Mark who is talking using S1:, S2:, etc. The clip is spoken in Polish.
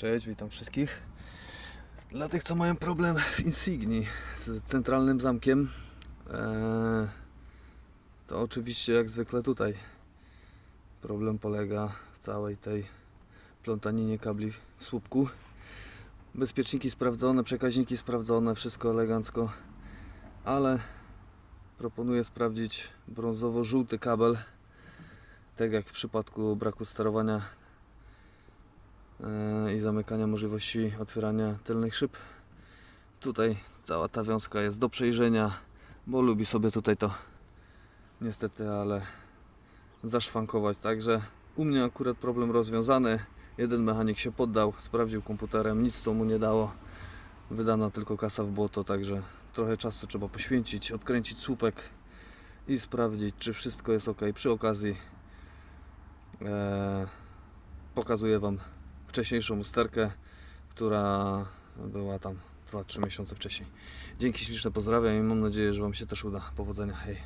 S1: Cześć, witam wszystkich. Dla tych, co mają problem w Insigni z centralnym zamkiem, e, to oczywiście jak zwykle tutaj problem polega w całej tej plątaninie kabli w słupku. Bezpieczniki sprawdzone, przekaźniki sprawdzone, wszystko elegancko, ale proponuję sprawdzić brązowo-żółty kabel, tak jak w przypadku braku sterowania i zamykania możliwości otwierania tylnych szyb. Tutaj cała ta wiązka jest do przejrzenia, bo lubi sobie tutaj to niestety, ale zaszwankować. Także u mnie akurat problem rozwiązany. Jeden mechanik się poddał, sprawdził komputerem, nic to mu nie dało. Wydana tylko kasa w błoto, także trochę czasu trzeba poświęcić, odkręcić słupek i sprawdzić, czy wszystko jest ok. Przy okazji e, pokazuję Wam wcześniejszą usterkę, która była tam 2-3 miesiące wcześniej. Dzięki śliczne pozdrawiam i mam nadzieję, że Wam się też uda. Powodzenia, hej.